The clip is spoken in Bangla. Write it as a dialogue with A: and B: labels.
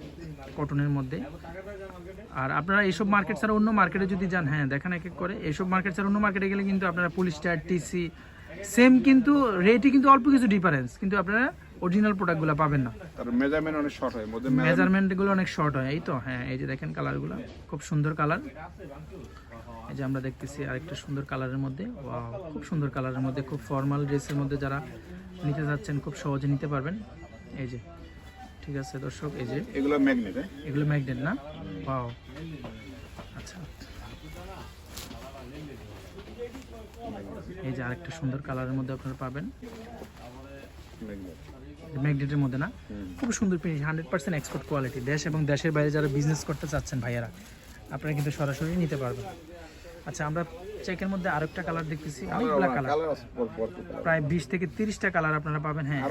A: খুব কটনের মধ্যে। আর আপনারা এইসব মার্কেট ছাড়া অন্য মার্কেটে যদি যান হ্যাঁ দেখেন এক এক করে। এইসব মার্কেট ছাড়া অন্য মার্কেটে গেলে কিন্তু আপনারা পুলিশ স্টার টিসি সেম কিন্তু রেটই কিন্তু অল্প কিছু ডিফারেন্স কিন্তু আপনারা অরিজিনাল প্রোডাক্টগুলো পাবেন না।
B: তার মেজারমেন্ট অনেক শর্ট হয়
A: মেজারমেন্টগুলো অনেক শর্ট হয় এই তো হ্যাঁ এই যে দেখেন কালারগুলো খুব সুন্দর কালার এই যে আমরা দেখতেছি আরেকটা সুন্দর কালারের মধ্যে খুব সুন্দর কালারের মধ্যে খুব ফর্মাল ড্রেসের মধ্যে যারা নিতে যাচ্ছেন খুব সহজে নিতে পারবেন। এই যে ঠিক আছে দর্শক এই যে।
B: এগুলো ম্যাগনেট
A: এগুলো ম্যাগনেট না? ওয়াও আচ্ছা। এই যে আরেকটা সুন্দর কালারের মধ্যে আপনারা পাবেন।
B: ম্যাগনেট
A: ম্যাগনেটের মধ্যে না? খুব সুন্দর finish hundred percent export quality দেশ এবং দেশের বাইরে যারা বিজনেস করতে চাচ্ছেন ভাইয়ারা আপনারা কিন্তু সরাসরি নিতে পারবেন। আচ্ছা আমরা চেকের মধ্যে আরেকটা কালার দেখতেছি। অনেকগুলো কালার প্রায় বিশ থেকে তিরিশটা কালার আপনারা পাবেন হ্যাঁ।